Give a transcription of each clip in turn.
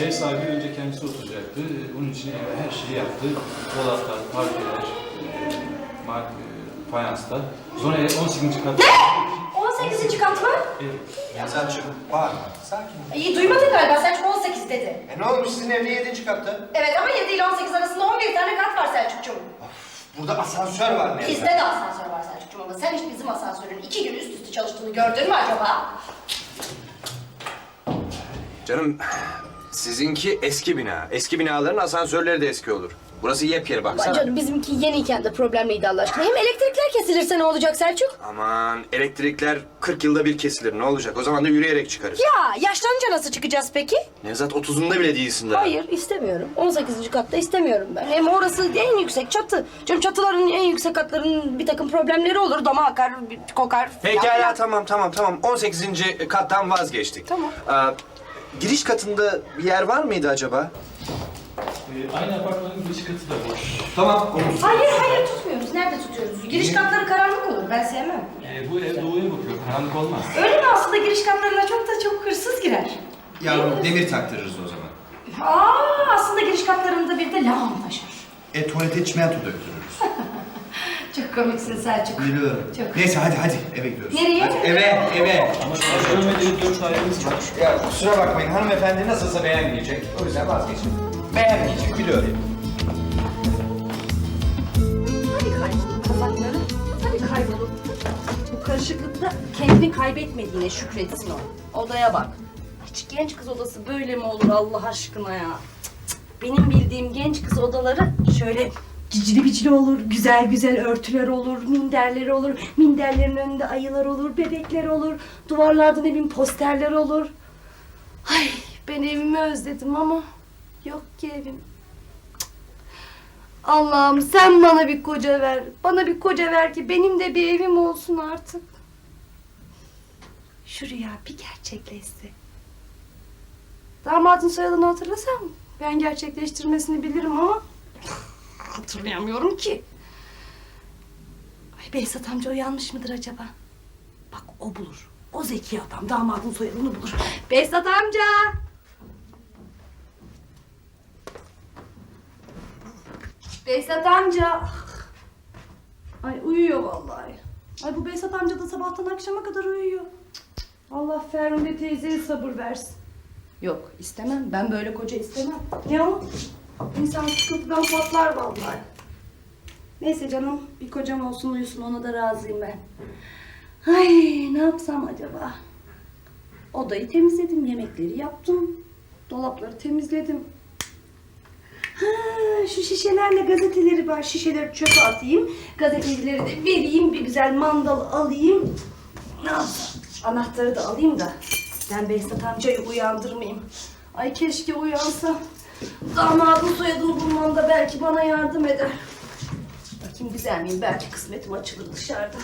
ev sahibi önce kendisi oturacaktı. Bunun için eve her şeyi yaptı. Dolaplar, parkeler, e, mark, e, fayanslar. Sonra ev 18. kat. 18. kat mı? Evet. Ya Selçuk bağırma. Sakin ol. İyi duymadın galiba. Selçuk 18 dedi. E ne olmuş sizin evde yedinci katta? Evet ama 7 ile 18 arasında 11 tane kat var Selçukcuğum. Burada asansör var ne? Bizde de asansör var Selçukcuğum ama sen hiç bizim asansörün iki gün üst üste çalıştığını gördün mü acaba? Canım sizinki eski bina. Eski binaların asansörleri de eski olur. Burası yepyeni baksana. Canım bizimki yeniyken de problemliydi Allah aşkına. Hem elektrikler kesilirse ne olacak Selçuk? Aman elektrikler 40 yılda bir kesilir ne olacak? O zaman da yürüyerek çıkarız. Ya yaşlanınca nasıl çıkacağız peki? Nevzat 30'unda bile değilsin daha. Hayır istemiyorum. 18. katta istemiyorum ben. Hem orası en yüksek çatı. Canım çatıların en yüksek katlarının bir takım problemleri olur. Dama akar, bir kokar. falan Pekala filan. tamam tamam tamam. 18. kattan vazgeçtik. Tamam. Aa, giriş katında bir yer var mıydı acaba? E, aynı apartmanın giriş katı da boş. Tamam. olur. Hayır hayır tutmuyoruz. Nerede tutuyoruz? Giriş katları karanlık olur. Ben sevmem. E, bu ev doğuya bakıyor. Karanlık olmaz. Öyle mi aslında giriş katlarına çok da çok hırsız girer. Yavrum demir taktırırız o zaman. Aa aslında giriş katlarında bir de lağım taşır. E tuvalete çimento döktürürüz. Çok komiksin Selçuk. Biliyorum. Çok. Neyse hadi hadi eve gidiyoruz. Nereye? Hadi, eve eve. Ama görmediğiniz dört dairemiz var. Ya kusura bakmayın hanımefendi nasılsa beğenmeyecek. O yüzden vazgeçin. Beğenmeyecek biliyorum. Hadi kaybolur kazakları. Hadi kaybolur. Bu karışıklıkta kendini kaybetmediğine şükretsin o. Odaya bak. Hiç genç kız odası böyle mi olur Allah aşkına ya? Cık cık. Benim bildiğim genç kız odaları şöyle cicili bicili olur, güzel güzel örtüler olur, minderleri olur, minderlerin önünde ayılar olur, bebekler olur, duvarlarda ne bileyim posterler olur. Ay ben evimi özledim ama yok ki evim. Allah'ım sen bana bir koca ver. Bana bir koca ver ki benim de bir evim olsun artık. Şu rüya bir gerçekleşse. Damadın soyadını hatırlasam ben gerçekleştirmesini bilirim ama hatırlayamıyorum ki. Ay Behzat amca uyanmış mıdır acaba? Bak o bulur. O zeki adam damadın soyadını bulur. Behzat amca! Behzat amca. Ay uyuyor vallahi. Ay bu Behzat amca da sabahtan akşama kadar uyuyor. Allah Ferhunde teyzeye sabır versin. Yok istemem. Ben böyle koca istemem. Ne o? İnsan sıkıntıdan patlar vallahi. Neyse canım bir kocam olsun uyusun ona da razıyım ben. Ay ne yapsam acaba? Odayı temizledim, yemekleri yaptım. Dolapları temizledim. Ha, şu şişelerle gazeteleri var. Şişeleri çöpe atayım. Gazeteleri de vereyim. Bir güzel mandal alayım. Ne? Anahtarı da alayım da. Ben Behzat amcayı uyandırmayayım. Ay keşke uyansa. Damadın soyadını bulmamda belki bana yardım eder. Bakayım güzel miyim? Belki kısmetim açılır dışarıda.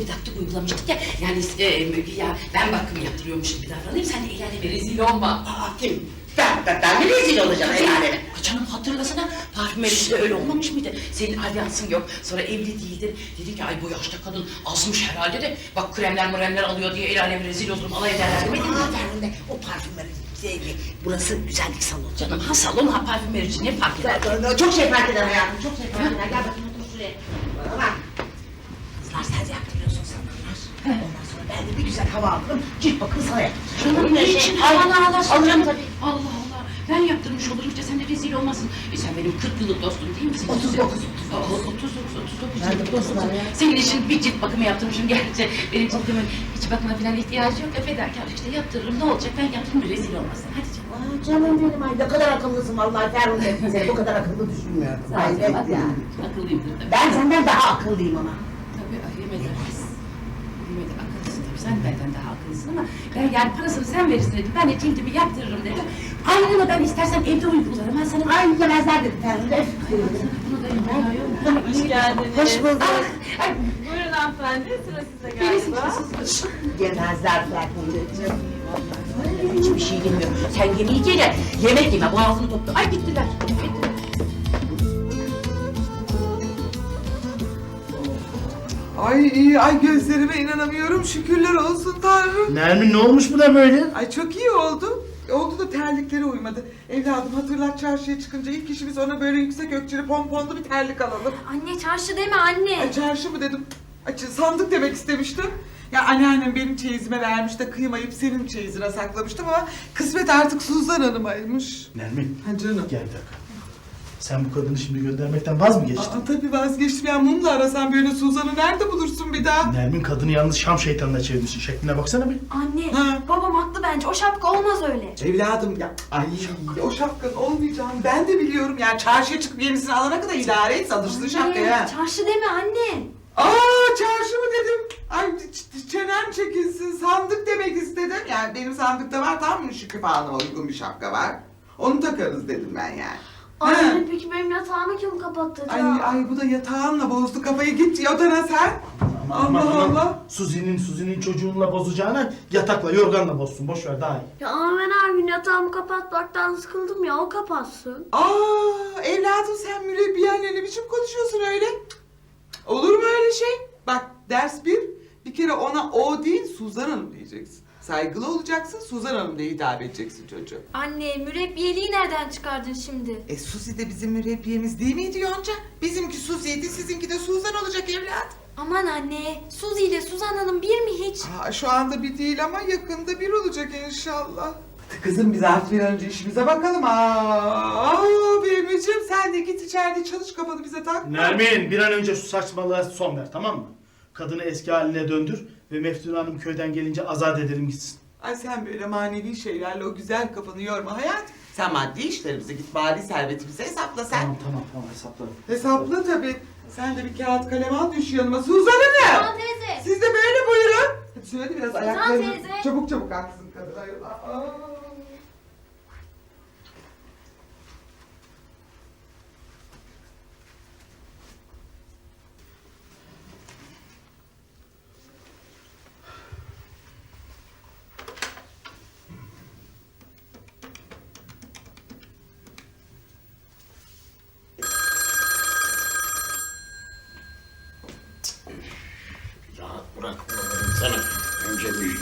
Bir taktik uygulamıştık ya. Yani e, ya ben bakım yaptırıyormuşum bir davranayım. Sen de el aleme rezil olma. Aa, kim? Ben, ben, ben mi rezil olacağım el aleme? Canım hatırlasana parfümericide öyle olmamış mıydı? Senin alyansın yok. Sonra evli değildin. Dedi ki ay bu yaşta kadın azmış herhalde de. Bak kremler mremler alıyor diye el aleme rezil olurum. Alay ederler demedin mi? Aa, Ferhunde, o parfümleri sevgi. Burası güzellik salonu. Canım ha salon ha parfümerici ne fark eder? Çok şey fark eder hayatım, çok şey fark eder. Gel bakayım otur şuraya. Bana bak. Kızlar sen de yaptırıyorsun sanırlar. Ondan sonra ben de bir güzel hava aldım. Cilt bakın sana yaptım. Canım ne için havana alasın canım? tabii. Allah Allah. Ben yaptırmış işte sen de rezil olmasın. E sen benim 40 yıllık dostum değil misin? 39, 39, 39, 39 Nerede yıllık dostlar dostum. ya? Senin için bir cilt bakımı yaptırmışım gerçi. Benim cildimin hiç bakıma falan ihtiyacı yok. Fedakarlık işte yaptırırım. Ne olacak ben yaptım rezil olmasın. Hadi canım. Aa, canım benim ay ne kadar akıllısın vallahi Ferhunde. Seni bu kadar akıllı düşünmüyorum. Sağ ol. Akıllıyımdır tabii. Ben senden daha akıllıyım ama. Tabii ay yemedi kız. Yemedi akıllısın tabii sen benden daha akıllısın ama ben yani parasını sen verirsin dedim. Ben de cildimi yaptırırım dedim. Aynını ben istersen evde uygularım. Ben sana Ay yemezler dedi Ferhunde. bunu da. Hoş geldiniz. Hoş bulduk. Ay, Buyurun hanımefendi, sıra size birisi galiba. kızsız. Yemezler. Ben hiçbir şey bilmiyorum. Sen yemeği ye de yemek yeme boğazını topla. Ay gittiler. Gittiler. Ay iyi, ay gözlerime inanamıyorum. Şükürler olsun Tanrım. Nermin ne olmuş bu da böyle? Ay çok iyi oldu. Oldu da terlikleri uymadı. Evladım hatırlat çarşıya çıkınca ilk işimiz ona böyle yüksek ökçeli pomponlu bir terlik alalım. Anne çarşı deme anne. Ay çarşı mı dedim. Ay sandık demek istemiştim. Ya anneannem benim çeyizime vermiş de kıymayıp senin çeyizine saklamıştım ama kısmet artık Suzan Hanım'aymış. Nermin Ha canım. gel bir dakika. Sen bu kadını şimdi göndermekten vaz mı geçtin? Aa, tabii vazgeçtim ya mumla arasan böyle Suzan'ı nerede bulursun bir daha? Nermin kadını yalnız Şam şeytanına çevirmişsin. Şekline baksana bir. Anne Ha. babam haklı bence o şapka olmaz öyle. Evladım ya ay o şapkanın olmayacağını ben de biliyorum. Yani çarşıya çıkıp yenisini alana kadar idare et alışsın şapkaya. Anne, çarşı deme anne. Aa çarşı mı dedim. Ay ç- ç- çenem çekilsin sandık demek istedim. Yani benim sandıkta var tam mı Şükrü Hanım'a uygun bir şapka var. Onu takarız dedim ben yani. Ha. Anne peki benim yatağımı kim kapattı? Ay ay bu da yatağınla bozdu kafayı git odana sen. Allah Allah. Suzi'nin Suzi'nin çocuğunla bozacağına yatakla yorganla bozsun. Boş ver daha iyi. Ya ama ben her gün yatağımı kapatmaktan sıkıldım ya o kapatsın. Aa evladım sen mürebbiyenle ne biçim konuşuyorsun öyle? Olur mu öyle şey? Bak ders bir, bir kere ona o değil Suzan Hanım diyeceksin. Saygılı olacaksın, Suzan Hanım diye hitap edeceksin çocuğa. Anne mürebbiyeliği nereden çıkardın şimdi? E Suzi de bizim mürebbiyemiz değil miydi Yonca? Bizimki Suzi'ydi, sizinki de Suzan olacak evlat. Aman anne Suzi ile Suzan Hanım bir mi hiç? Aa, şu anda bir değil ama yakında bir olacak inşallah. Hadi kızım biz artık bir an önce işimize bakalım. Aa, Behmiciğim sen de git içeride çalış kafanı bize tak. Nermin bir an önce şu saçmalığa son ver tamam mı? Kadını eski haline döndür ve Meftun Hanım köyden gelince azat edelim gitsin. Ay sen böyle manevi şeylerle o güzel kafanı yorma hayat. Sen maddi işlerimize git bari servetimizi hesapla sen. Tamam tamam tamam hesapladım. Hesapla tabii. Sen de bir kağıt kalem al düş yanıma. Suzan Hanım! Suzan teyze. Siz de böyle buyurun. Hadi söyle biraz ayaklarını. teyze. Çabuk çabuk aksın kadın. Ay, aa.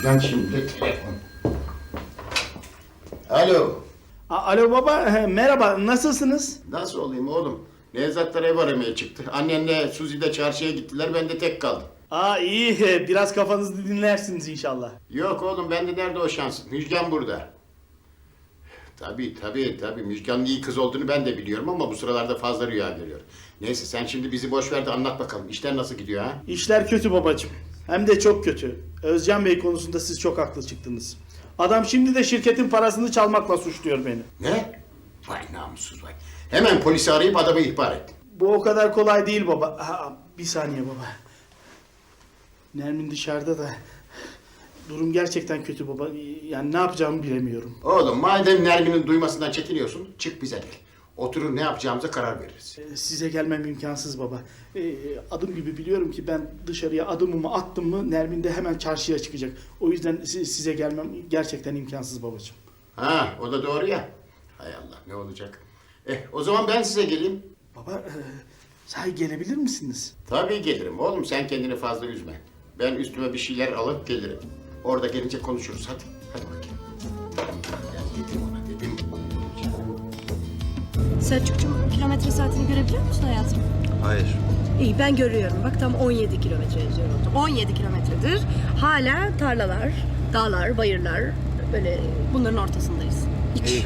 Müjgan şimdi telefon. Alo. A- Alo baba he, merhaba nasılsınız? Nasıl olayım oğlum? Nevzatlar ev aramaya çıktı. Annenle Suzi de çarşıya gittiler. Ben de tek kaldım. Aa iyi he, biraz kafanızı dinlersiniz inşallah. Yok oğlum bende nerede o şans? Müjgan burada. Tabii tabii tabii. Müjgan'ın iyi kız olduğunu ben de biliyorum ama bu sıralarda fazla rüya görüyor. Neyse sen şimdi bizi boş ver de anlat bakalım. İşler nasıl gidiyor ha? İşler kötü babacığım. Hem de çok kötü. Özcan Bey konusunda siz çok haklı çıktınız. Adam şimdi de şirketin parasını çalmakla suçluyor beni. Ne? Vay namussuz vay. Hemen polisi arayıp adamı ihbar ettim. Bu o kadar kolay değil baba. Ha, bir saniye baba. Nermin dışarıda da. Durum gerçekten kötü baba. Yani ne yapacağımı bilemiyorum. Oğlum madem Nermin'in duymasından çekiniyorsun çık bize gel. Oturur ne yapacağımıza karar veririz. Ee, Size gelmem imkansız baba. Ee, adım gibi biliyorum ki ben dışarıya adımımı attım mı Nermin de hemen çarşıya çıkacak. O yüzden si- size gelmem gerçekten imkansız babacığım. Ha o da doğru ya. Hay Allah ne olacak. Eh o zaman ben size geleyim. Baba e, sahi gelebilir misiniz? Tabii gelirim oğlum sen kendini fazla üzme. Ben üstüme bir şeyler alıp gelirim. Orada gelince konuşuruz hadi. Hadi bakayım. Selçukcuğum kilometre saatini görebiliyor musun hayatım? Hayır. İyi ben görüyorum. Bak tam 17 kilometre yazıyor orada. 17 kilometredir. Hala tarlalar, dağlar, bayırlar böyle bunların ortasındayız. Hiç. İyi.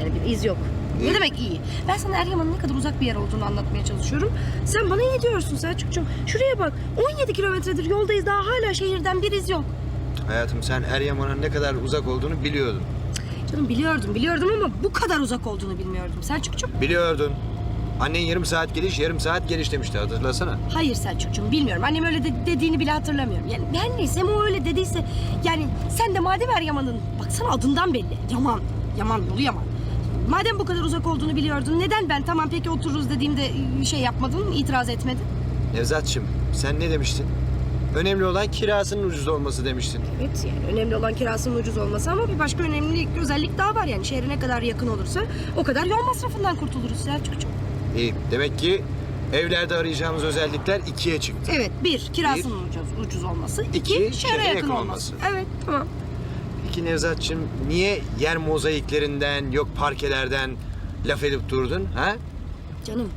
Yani bir iz yok. Ne demek iyi? Ben sana Eryaman'ın ne kadar uzak bir yer olduğunu anlatmaya çalışıyorum. Sen bana iyi diyorsun Selçukcuğum. Şuraya bak. 17 kilometredir yoldayız daha hala şehirden bir iz yok. Hayatım sen Eryaman'a ne kadar uzak olduğunu biliyordun. Canım biliyordum biliyordum ama bu kadar uzak olduğunu bilmiyordum Selçukcuğum. Biliyordun. Annen yarım saat geliş, yarım saat geliş demişti hatırlasana. Hayır Selçukcuğum bilmiyorum. Annem öyle de- dediğini bile hatırlamıyorum. Yani her neyse ama o öyle dediyse yani sen de madem Eryaman'ın baksana adından belli. Yaman. Yaman yolu Yaman. Madem bu kadar uzak olduğunu biliyordun neden ben tamam peki otururuz dediğimde şey yapmadın, itiraz etmedin? Nevzatçım sen ne demiştin? Önemli olan kirasının ucuz olması demiştin. Evet yani önemli olan kirasının ucuz olması ama bir başka önemli özellik daha var yani şehre ne kadar yakın olursa o kadar yol masrafından kurtuluruz Selçukcuğum. İyi. Demek ki evlerde arayacağımız özellikler ikiye çıktı. Evet bir kirasının ucuz, ucuz olması, iki, şehre yakın, olması. Evet tamam. Peki Nevzatçım niye yer mozaiklerinden, yok parkelerden laf edip durdun ha? Canım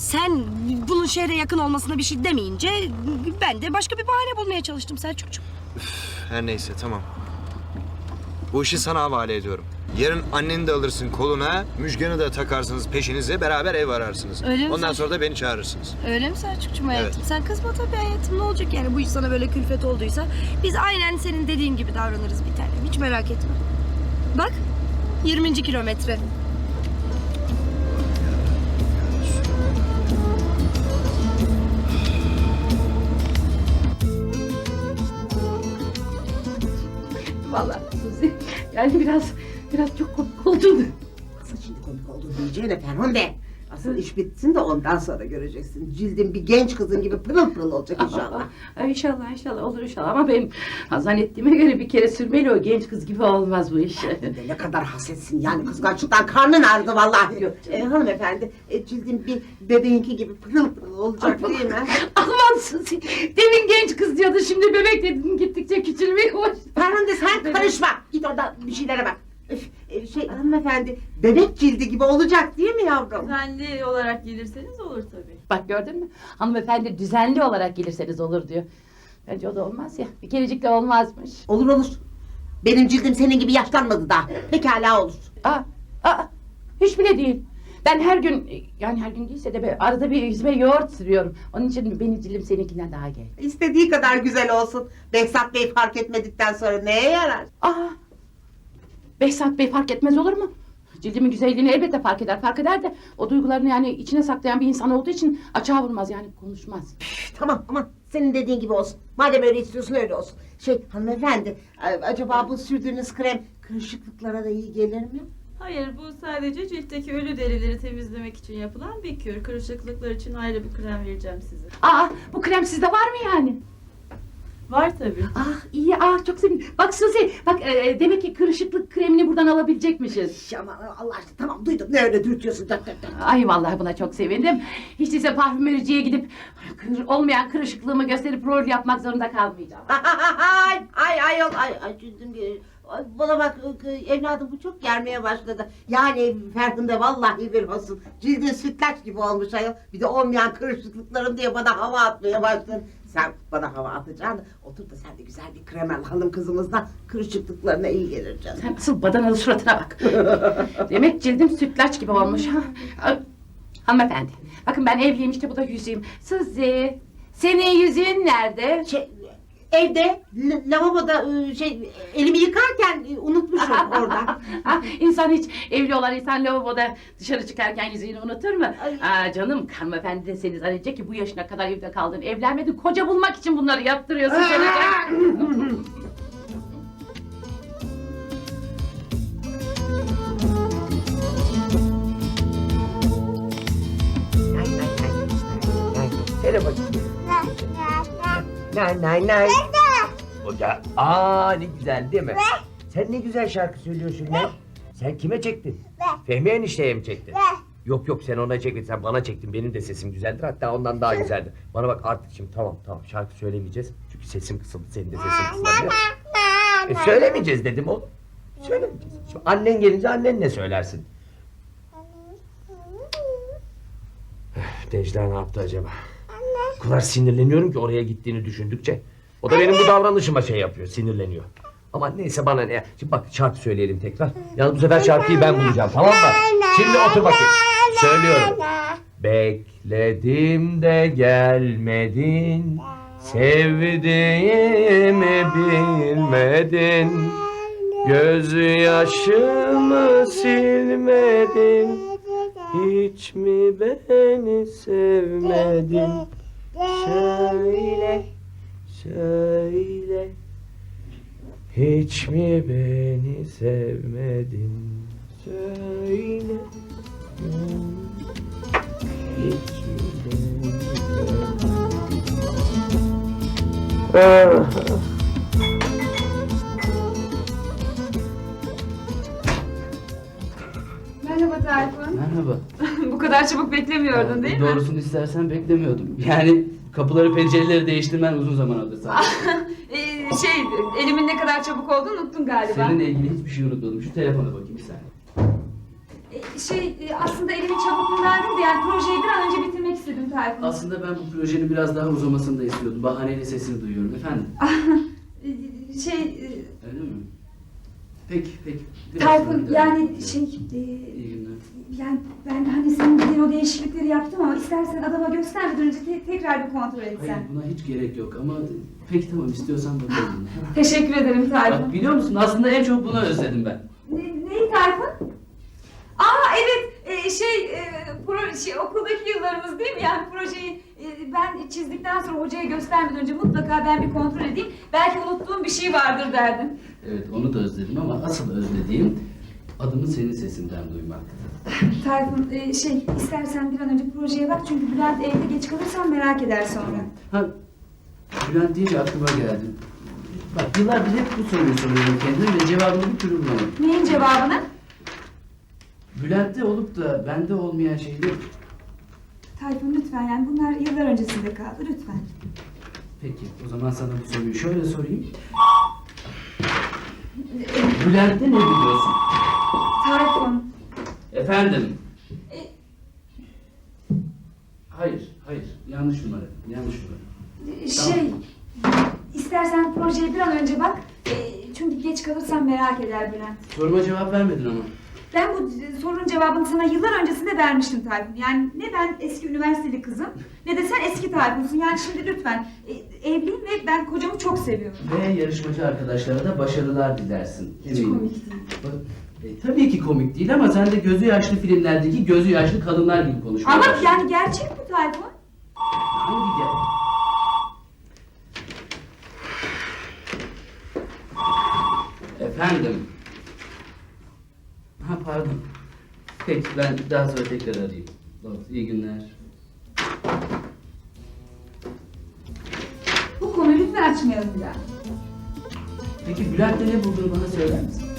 sen bunun şehre yakın olmasına bir şey demeyince ben de başka bir bahane bulmaya çalıştım Selçukcuğum. Her neyse tamam. Bu işi sana havale ediyorum. Yarın anneni de alırsın koluna, Müjgan'ı da takarsınız peşinize, beraber ev ararsınız. Öyle mi Ondan sen- sonra da beni çağırırsınız. Öyle mi Selçukcuğum hayatım? Evet. Sen kızma tabii hayatım ne olacak yani bu iş sana böyle külfet olduysa biz aynen senin dediğin gibi davranırız bir tanem hiç merak etme. Bak 20. kilometre. Vallahi Suzi yani biraz biraz çok komik oldun. Asıl şimdi komik olduğunu diyeceğine Ferhunde. Asıl iş bitsin de ondan sonra göreceksin. Cildin bir genç kızın gibi pırıl pırıl olacak inşallah. Ay inşallah inşallah olur inşallah ama benim zannettiğime göre bir kere sürmeli o genç kız gibi olmaz bu iş. De ne kadar hasetsin yani kıskançlıktan karnın ağrıdı vallahi. Yok Ee, hanımefendi e, cildin bir bebeğinki gibi pırıl pırıl olacak değil mi? Aman Suzi demin genç kız diyordu şimdi bebek dedin gittikçe küçülmeye başladı. Ferhunde sen karışma. Git orada bir şeylere bak. Üf, e, şey hanımefendi bebek cildi gibi olacak değil mi yavrum? Düzenli olarak gelirseniz olur tabii. Bak gördün mü hanımefendi düzenli olarak gelirseniz olur diyor. Bence o da olmaz ya bir kerecik de olmazmış. Olur olur. Benim cildim senin gibi yaşlanmadı daha. Pekala olur. Aa, aa, hiç bile değil. Ben her gün yani her gün değilse de arada bir yüzüme yoğurt sürüyorum. Onun için benim cildim seninkinden daha genç. İstediği kadar güzel olsun. Behzat Bey fark etmedikten sonra neye yarar? Aa, Behzat Bey fark etmez olur mu? Cildimin güzelliğini elbette fark eder. Fark eder de o duygularını yani içine saklayan bir insan olduğu için açığa vurmaz yani konuşmaz. Üf, Tamam aman senin dediğin gibi olsun. Madem öyle istiyorsun öyle olsun. Şey hanımefendi acaba bu sürdüğünüz krem kırışıklıklara da iyi gelir mi? Hayır bu sadece ciltteki ölü derileri temizlemek için yapılan bir kür. Kırışıklıklar için ayrı bir krem vereceğim size. Aa, bu krem sizde var mı yani? Var tabii. Ah iyi, ah çok sevindim. Bak Suzi, bak e, demek ki kırışıklık kremini buradan alabilecekmişiz. Aman Allah aşkına tamam duydum ne öyle dürtüyorsun dört dört dört. Ay vallahi buna çok sevindim. Hiç değilse parfümericiye gidip kır- olmayan kırışıklığımı gösterip rol yapmak zorunda kalmayacağım. ay ay ay ay ay ge- Ay, Bana bak e, evladım bu çok germeye başladı. Yani Ferhunde vallahi bir olsun. Cildin sütlaç gibi olmuş ayol. Bir de olmayan kırışıklıklarım diye bana hava atmaya başladın. Sen bana hava atacaksın. Otur da sen de güzel bir krem al hanım kızımızdan. Kırışıklıklarına iyi gelir canım. Sen asıl badanalı suratına bak. Demek cildim sütlaç gibi olmuş. ha. Ay, Hanımefendi, bakın ben evliyim işte bu da yüzüğüm. Suzi, senin yüzüğün nerede? Şey, evde lavaboda e, şey elimi yıkarken e, unutmuşum orada. Ha, insan hiç evli olan insan lavaboda dışarı çıkarken yüzüğünü unutur mu? Ay. Aa, canım hanımefendi de seni zannedecek ki bu yaşına kadar evde kaldın, evlenmedin, koca bulmak için bunları yaptırıyorsun. Nay. Söyle bakayım. Nay nay nay. Hoca, aa ne güzel değil mi? Sen ne güzel şarkı söylüyorsun lan. Sen kime çektin? Fehmi enişteye mi çektin? Yok yok sen ona çektin, sen bana çektin. Benim de sesim güzeldir, hatta ondan daha güzeldir. Bana bak artık şimdi tamam tamam şarkı söylemeyeceğiz. Çünkü sesim kısıldı, senin de sesin kısıldı. E, söylemeyeceğiz dedim oğlum. Söylemeyeceğiz. Şimdi annen gelince annenle söylersin. Öf, Necla ne yaptı acaba? O kadar sinirleniyorum ki oraya gittiğini düşündükçe. O da benim bu davranışıma şey yapıyor, sinirleniyor. Ama neyse bana ne. Şimdi bak şarkı söyleyelim tekrar. Yalnız bu sefer şarkıyı ben bulacağım tamam mı? Şimdi otur bakayım. Söylüyorum. Bekledim de gelmedin. Sevdiğimi bilmedin. Göz yaşımı silmedin. Hiç mi beni sevmedin? Söyle, söyle. Hiç mi beni sevmedin? Söyle. Hiç mi beni sevmedin? Merhaba Tayfun. Merhaba. Kadar çabuk beklemiyordun değil mi? Doğrusunu istersen beklemiyordum. Yani kapıları pencereleri değiştirmen uzun zaman sanki. Ee, şey, elimin ne kadar çabuk olduğunu unuttun galiba. Seninle ilgili hiçbir şey unutmadım. Şu telefona bakayım bir saniye. Ee, şey, e, aslında elimin çabukluğundan değil de yani projeyi bir an önce bitirmek istedim Tayfun. Aslında ben bu projenin biraz daha uzamasını da istiyordum. Bahaneyle sesini duyuyorum efendim. Ee, şey, e, Öyle mi? Peki, peki. Biraz Tayfun yani şey, e, İyi günler. Yani ben hani senin dediğin o değişiklikleri yaptım ama istersen adama göstermeden önce te- tekrar bir kontrol Hayır etsen. buna hiç gerek yok ama peki tamam istiyorsan bakalım. Teşekkür ederim Tayfun. Biliyor musun aslında en çok bunu özledim ben. Ne, neyi Tayfun? Aa evet e, şey, e, pro, şey okuldaki yıllarımız değil mi? Yani projeyi e, ben çizdikten sonra hocaya göstermeden önce mutlaka ben bir kontrol edeyim. Belki unuttuğum bir şey vardır derdim. Evet onu da özledim ama asıl özlediğim adımı senin sesinden duymak. Tayfun e, şey istersen bir an önce projeye bak çünkü Bülent evde geç kalırsan merak eder sonra. Ha, Bülent deyince aklıma geldi. Bak yıllardır hep bu soruyu soruyorum kendime ve cevabını bir türlü bulamadım. Neyin cevabını? Bülent'te olup da bende olmayan şeyler... Tayfun lütfen yani bunlar yıllar öncesinde kaldı lütfen. Peki o zaman sana bu soruyu şöyle sorayım. Bülent'te ne biliyorsun? Tayfun Efendim? E- Hayır, hayır. Yanlış numara. Yanlış numara. e, şey istersen projeye bir an önce bak. E, çünkü geç kalırsan merak eder Bülent. Soruma cevap vermedin ama. Ben bu sorunun cevabını sana yıllar öncesinde vermiştim Tayfun. Yani ne ben eski üniversiteli kızım ne de sen eski Tayfun'sun. Yani şimdi lütfen evliyim ve ben kocamı çok seviyorum. Ve yarışmacı arkadaşlara da başarılar dilersin. Hiç komik değil. Bak, tabii ki komik değil ama sen de gözü yaşlı filmlerdeki gözü yaşlı kadınlar gibi konuşmaya Ama yani gerçek bu Tayfun. Hangi gel? Efendim? Ha pardon. Peki ben daha sonra tekrar arayayım. Oldu, İyi günler. Bu konuyu lütfen açmayalım bir daha. Peki Bülent'te ne bulduğunu bana söyler misin?